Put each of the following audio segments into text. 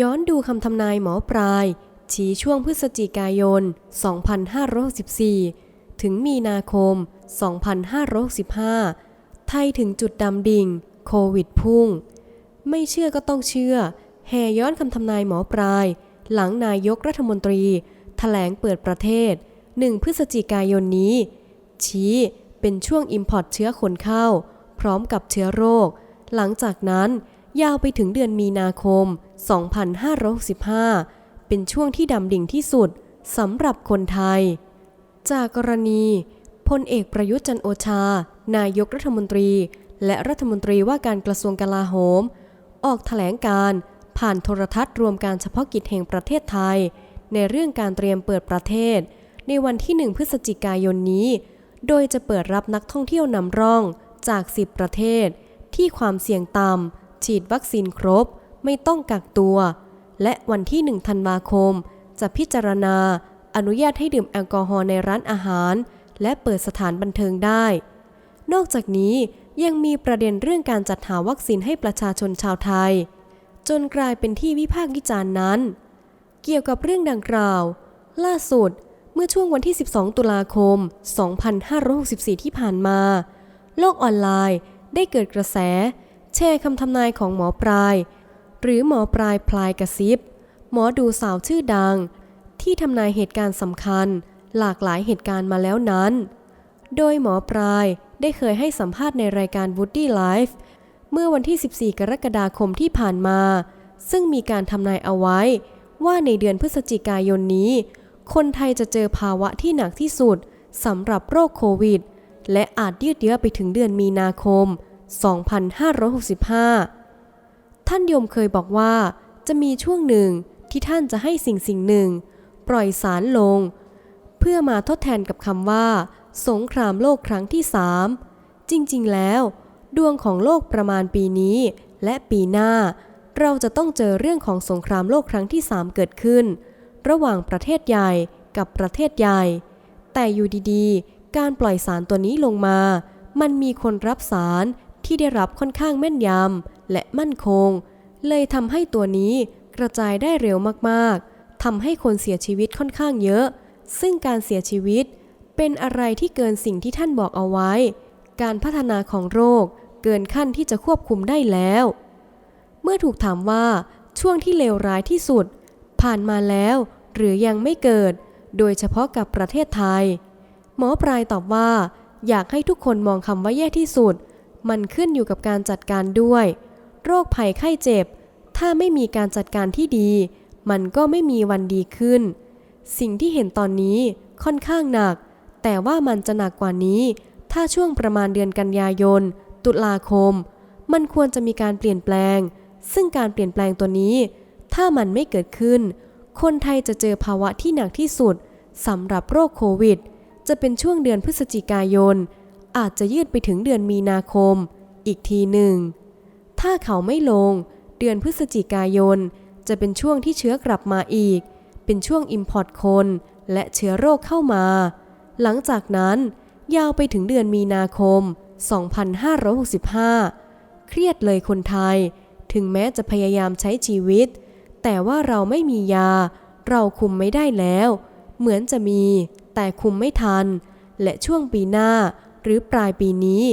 ย้อนดูคำทำนายหมอปลาย ชี้ช่วงพฤศจิกายน 2564ถึงมีนาคม 2565ไทยถึงจุดดำดิ่ง โควิดพุ่ง ไม่เชื่อก็ต้องเชื่อ แห่ย้อนคำทำนายหมอปลาย หลังนายกรัฐมนตรีแถลงเปิดประเทศ 1 พฤศจิกายนนี้ ชี้เป็นช่วงอิมพอร์ตเชื้อคนเข้า พร้อมกับเชื้อโรค หลังจากนั้น ยาวไปถึงเดือนมีนาคม 2565 เป็นช่วงที่ดำดิ่งที่สุดสำหรับคนไทย จากกรณีพลเอกประยุทธ์จันโอชา นายกรัฐมนตรี และรัฐมนตรีว่าการกระทรวงกลาโหม ออกแถลงการผ่านโทรทัศน์รวมการเฉพาะกิจแห่งประเทศไทย ในเรื่องการเตรียมเปิดประเทศ ในวันที่ 1 พฤศจิกายนนี้ โดยจะเปิดรับนักท่องเที่ยวนำร่องจาก 10 ประเทศ ที่ความเสี่ยงต่ำ ฉีดวัคซีนครบ ไม่ต้องกักตัว และวันที่ 1 ธันวาคม จะพิจารณา อนุญาตให้ดื่มแอลกอฮอล์ในร้านอาหาร และเปิดสถานบันเทิงได้ นอกจากนี้ยังมีประเด็นเรื่องการจัดหาวัคซีนให้ประชาชนชาวไทย จนกลายเป็นที่วิพากษ์วิจารณ์นั้น เกี่ยวกับเรื่องดังกล่าว ล่าสุดเมื่อช่วงวันที่ 12 ตุลาคม 2564 ที่ผ่านมา โลกออนไลน์ได้เกิดกระแส แชร์คำทำนายของหมอปลาย หรือหมอปลายพลายกระซิบ หมอดูสาวชื่อดัง ที่ทำนายเหตุการณ์สำคัญ หลากหลายเหตุการณ์มาแล้วนั้น โดยหมอปลายได้เคยให้สัมภาษณ์ในรายการ Woody Life เมื่อวันที่ 14 กรกฎาคมที่ผ่านมา ซึ่งมีการทำนายเอาไว้ ว่าในเดือนพฤศจิกายนนี้ คนไทยจะเจอภาวะที่หนักที่สุดสำหรับโรคโควิด และอาจยืดเยื้อไปถึงเดือนมีนาคม 2565 ท่านยมเคยบอกว่าจะมีช่วงหนึ่งที่ท่านจะให้สิ่งสิ่งหนึ่ง ปล่อยสารลง เพื่อมาทดแทนกับคำว่า สงครามโลกครั้งที่สามจริงๆแล้ว ดวงของโลกประมาณปีนี้ และปีหน้า เราจะต้องเจอเรื่องของสงครามโลกครั้งที่สามเกิดขึ้น ระหว่างประเทศใหญ่กับประเทศใหญ่ แต่อยู่ดีๆ การปล่อยสารตัวนี้ลงมา มันมีคนรับสาร ที่ได้รับค่อนข้างแม่นยำและมั่นคง เลยทำให้ตัวนี้กระจายได้เร็วมากๆทำให้คนเสียชีวิตค่อนข้างเยอะ ซึ่งการเสียชีวิตเป็นอะไรที่เกินสิ่งที่ท่านบอกเอาไว้ การพัฒนาของโรคเกินขั้นที่จะควบคุมได้แล้ว เมื่อถูกถามว่าช่วงที่เลวร้ายที่สุด ผ่านมาแล้วหรือยังไม่เกิด โดยเฉพาะกับประเทศไทย หมอปลายตอบว่า อยากให้ทุกคนมองคำว่าแย่ที่สุด มันขึ้นอยู่กับการจัดการด้วย โรคภัยไข้เจ็บ ถ้าไม่มีการจัดการที่ดี มันก็ไม่มีวันดีขึ้น สิ่งที่เห็นตอนนี้ค่อนข้างหนัก แต่ว่ามันจะหนักกว่านี้ ถ้าช่วงประมาณเดือนกันยายน ตุลาคม มันควรจะมีการเปลี่ยนแปลง ซึ่งการเปลี่ยนแปลงตัวนี้ ถ้ามันไม่เกิดขึ้น คนไทยจะเจอภาวะที่หนักที่สุดสำหรับโรคโควิด จะเป็นช่วงเดือนพฤศจิกายน อาจจะยืดไปถึงเดือนมีนาคม อีกทีหนึ่ง ถ้าเขาไม่ลง เดือนพฤศจิกายน จะเป็นช่วงที่เชื้อกลับมาอีก เป็นช่วงอิมพอร์ตคน และเชื้อโรคเข้ามา หลังจากนั้น ยาวไปถึงเดือนมีนาคม 2565 เครียดเลยคนไทย ถึงแม้จะพยายามใช้ชีวิต แต่ว่าเราไม่มียา เราคุมไม่ได้แล้ว เหมือนจะมี แต่คุมไม่ทัน และช่วงปีหน้า หรือปลายปีนี้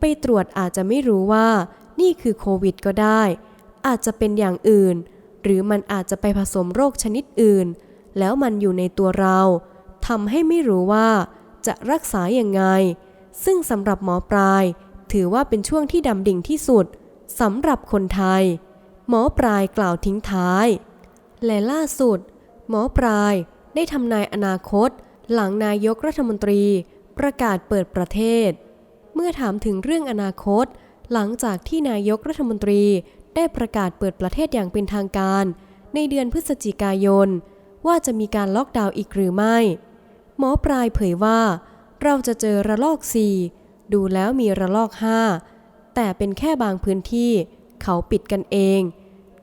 ไปตรวจอาจจะไม่รู้ว่า นี่คือโควิดก็ได้ อาจจะเป็นอย่างอื่น หรือมันอาจจะไปผสมโรคชนิดอื่น แล้วมันอยู่ในตัวเราทำให้ไม่รู้ว่า จะรักษาอย่างไง ซึ่งสำหรับหมอปลาย ถือว่าเป็นช่วงที่ดำดิ่งที่สุดสำหรับคนไทย หมอปลายกล่าวทิ้งท้าย และล่าสุด หมอปลายได้ทำนายอนาคต หลังนายกรัฐมนตรี ประกาศเปิดประเทศ เมื่อถามถึงเรื่องอนาคต หลังจากที่นายกรัฐมนตรีได้ประกาศเปิดประเทศอย่างเป็นทางการ ในเดือนพฤศจิกายน ว่าจะมีการล็อกดาวน์อีกหรือไม่ หมอปลายเผยว่า เราจะเจอระลอก 4 ดูแล้วมีระลอก 5 แต่เป็นแค่บางพื้นที่ เขาปิดกันเอง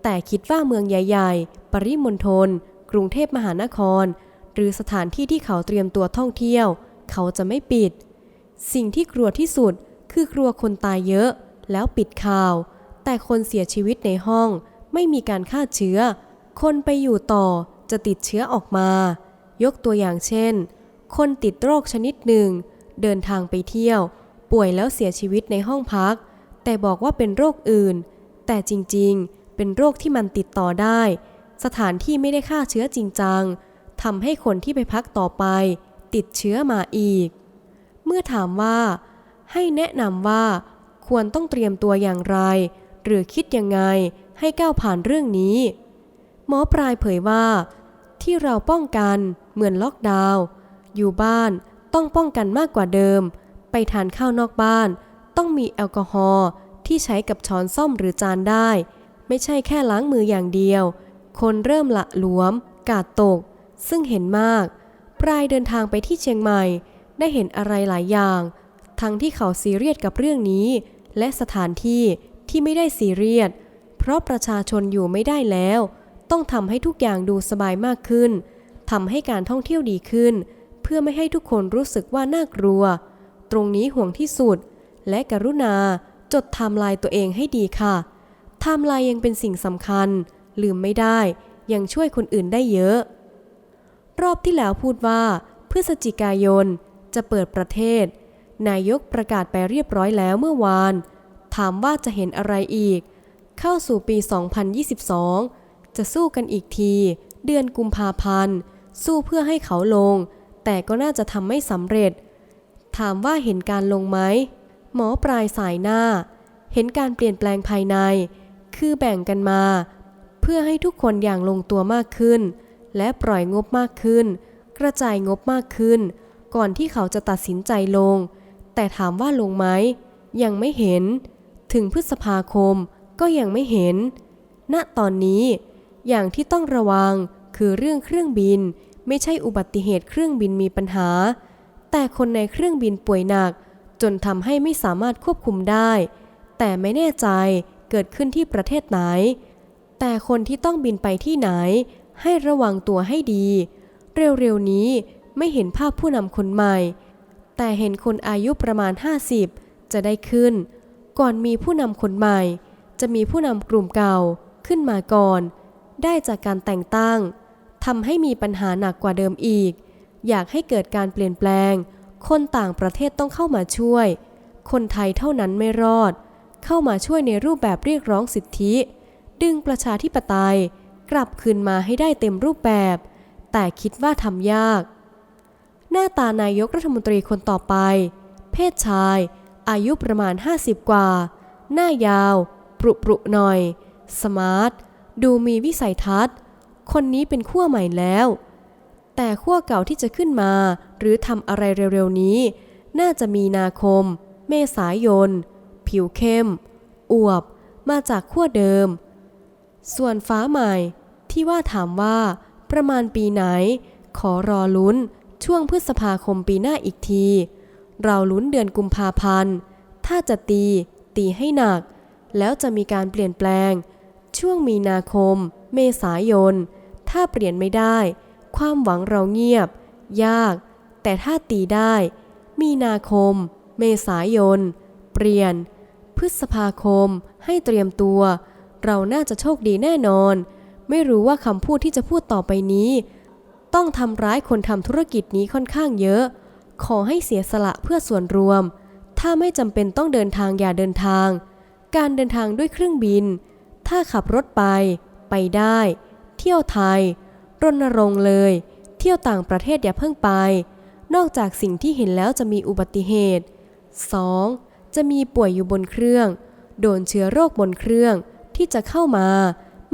แต่คิดว่าเมืองใหญ่ ๆ ปริมณฑลกรุงเทพมหานคร หรือสถานที่ที่เขาเตรียมตัวท่องเที่ยว เขาจะไม่ปิด สิ่งที่กลัวที่สุดคือกลัวคนตายเยอะ แล้วปิดข่าว แต่คนเสียชีวิตในห้อง ไม่มีการฆ่าเชื้อ คนไปอยู่ต่อจะติดเชื้อออกมา ยกตัวอย่างเช่น คนติดโรคชนิดหนึ่ง เดินทางไปเที่ยว ป่วยแล้วเสียชีวิตในห้องพัก แต่บอกว่าเป็นโรคอื่น แต่จริงๆ เป็นโรคที่มันติดต่อได้ สถานที่ไม่ได้ฆ่าเชื้อจริงจังทำให้คนที่ไปพักต่อไป ติดเชื้อมาอีก เมื่อถามว่า ให้แนะนำว่า ควรต้องเตรียมตัวอย่างไร หรือคิดยังไงให้ก้าวผ่านเรื่องนี้ หมอปลายเผยว่า ที่เราป้องกันเหมือนล็อกดาวน์อยู่บ้านต้องป้องกันมากกว่าเดิม ไปทานข้าวนอกบ้าน ต้องมีแอลกอฮอล์ที่ใช้กับช้อนส้อมหรือจานได้ ไม่ใช่แค่ล้างมืออย่างเดียว คนเริ่มละหลวม กาดตก ซึ่งเห็นมาก ปลายเดินทางไปที่เชียงใหม่ได้เห็นอะไรหลายอย่าง ทั้งที่เขาซีเรียสกับเรื่องนี้ และสถานที่ที่ไม่ได้ซีเรียส เพราะประชาชนอยู่ไม่ได้แล้ว ต้องทำให้ทุกอย่างดูสบายมากขึ้นทำให้การท่องเที่ยวดีขึ้น เพื่อไม่ให้ทุกคนรู้สึกว่าน่ากลัว ตรงนี้ห่วงที่สุด และกรุณาจดไทม์ไลน์ตัวเองให้ดีค่ะไทม์ไลน์ยังเป็นสิ่งสำคัญ ลืมไม่ได้ ยังช่วยคนอื่นได้เยอะ รอบที่แล้วพูดว่า พฤศจิกายนจะเปิดประเทศ นายกประกาศไปเรียบร้อยแล้วเมื่อวาน ถามว่าจะเห็นอะไรอีก เข้าสู่ปี 2022 จะสู้กันอีกที เดือนกุมภาพันธ์ สู้เพื่อให้เขาลง แต่ก็น่าจะทำไม่สำเร็จ ถามว่าเห็นการลงไหม หมอปลายสายหน้า เห็นการเปลี่ยนแปลงภายใน คือแบ่งกันมา เพื่อให้ทุกคนอย่างลงตัวมากขึ้น และปล่อยงบมากขึ้น กระจายงบมากขึ้น ก่อนที่เขาจะตัดสินใจลง แต่ถามว่าลงไหมยังไม่เห็น ถึงพฤษภาคมก็ยังไม่เห็น ณตอนนี้อย่างที่ต้องระวังคือเรื่องเครื่องบินไม่ใช่อุบัติเหตุเครื่องบินมีปัญหา แต่คนในเครื่องบินป่วยหนัก จนทำให้ไม่สามารถควบคุมได้ แต่ไม่แน่ใจเกิดขึ้นที่ประเทศไหน แต่คนที่ต้องบินไปที่ไหน ให้ระวังตัวให้ดี เร็วๆนี้ไม่เห็นภาพผู้นำคนใหม่ แต่เห็นคนอายุประมาณ 50 จะได้ขึ้น ก่อนมีผู้นำคนใหม่ จะมีผู้นำกลุ่มเก่าขึ้นมาก่อน ได้จากการแต่งตั้งทำให้มีปัญหาหนักกว่าเดิมอีก อยากให้เกิดการเปลี่ยนแปลง คนต่างประเทศต้องเข้ามาช่วย คนไทยเท่านั้นไม่รอด เข้ามาช่วยในรูปแบบเรียกร้องสิทธิ ดึงประชาธิปไตย กลับคืนมาให้ได้เต็มรูปแบบ แต่คิดว่าทำยาก หน้าตานายกรัฐมนตรีคนต่อไป เพศชาย อายุประมาณ 50 กว่า หน้ายาว ปรุปรุหน่อย สมาร์ท ดูมีวิสัยทัศน์ คนนี้เป็นขั้วใหม่แล้ว แต่ขั้วเก่าที่จะขึ้นมา หรือทำอะไรเร็วๆนี้ น่าจะมีนาคม เมษายน ผิวเข้ม อวบ มาจากขั้วเดิมส่วนฟ้าใหม่ ที่ว่าถามว่า ประมาณปีไหน ขอรอลุ้น ช่วงพฤษภาคมปีหน้าอีกที เราลุ้นเดือนกุมภาพันธ์ ถ้าจะตี ตีให้หนัก แล้วจะมีการเปลี่ยนแปลง ช่วงมีนาคม เมษายน ถ้าเปลี่ยนไม่ได้ ความหวังเราเงียบ ยาก แต่ถ้าตีได้ มีนาคม เมษายน เปลี่ยน พฤษภาคมให้เตรียมตัว เราน่าจะโชคดีแน่นอน ไม่รู้ว่าคำพูดที่จะพูดต่อไปนี้ ต้องทำร้ายคนทำธุรกิจนี้ค่อนข้างเยอะ ขอให้เสียสละเพื่อส่วนรวม ถ้าไม่จำเป็นต้องเดินทางอย่าเดินทาง การเดินทางด้วยเครื่องบิน ถ้าขับรถไป ไปได้ เที่ยวไทย รณรงค์เลย เที่ยวต่างประเทศอย่าเพิ่งไป นอกจากสิ่งที่เห็นแล้วจะมีอุบัติเหตุ 2. จะมีป่วยอยู่บนเครื่อง โดนเชื้อโรคบนเครื่องที่จะเข้ามา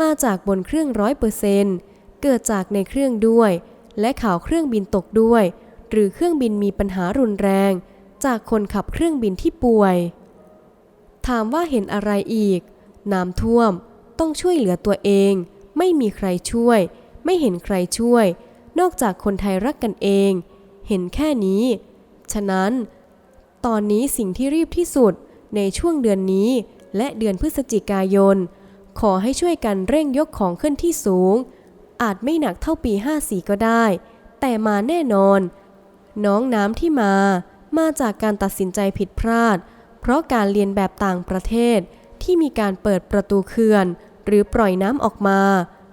มาจากบนเครื่องร้อยเปอร์เซนต์เกิดจากในเครื่องด้วย และข่าวเครื่องบินตกด้วย หรือเครื่องบินมีปัญหารุนแรง จากคนขับเครื่องบินที่ป่วย ถามว่าเห็นอะไรอีก น้ำท่วม ต้องช่วยเหลือตัวเอง ไม่มีใครช่วย ไม่เห็นใครช่วย นอกจากคนไทยรักกันเอง เห็นแค่นี้ ฉะนั้น ตอนนี้สิ่งที่รีบที่สุดในช่วงเดือนนี้และเดือนพฤศจิกายน ขอให้ช่วยกันเร่งยกของขึ้นที่สูง อาจไม่หนักเท่าปี 54 ก็ได้ แต่มาแน่นอน น้องน้ำที่มา มาจากการตัดสินใจผิดพลาด เพราะการเรียนแบบต่างประเทศที่มีการเปิดประตูเขื่อน หรือปล่อยน้ำออกมา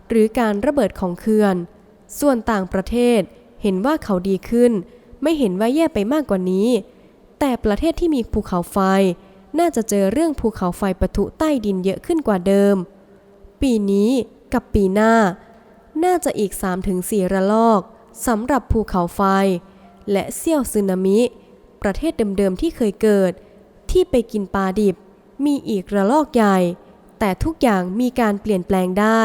หรือการระเบิดของเขื่อน ส่วนต่างประเทศเห็นว่าเขาดีขึ้น ไม่เห็นว่าแย่ไปมากกว่านี้ แต่ประเทศที่มีภูเขาไฟ น่าจะเจอเรื่องภูเขาไฟปะทุใต้ดินเยอะขึ้นกว่าเดิม ปีนี้กับปีหน้า น่าจะอีก 3-4 ระลอกสำหรับภูเขาไฟ และเซี่ยวซึนามิ ประเทศเดิมๆที่เคยเกิด ที่ไปกินปลาดิบ มีอีกระลอกใหญ่ แต่ทุกอย่างมีการเปลี่ยนแปลงได้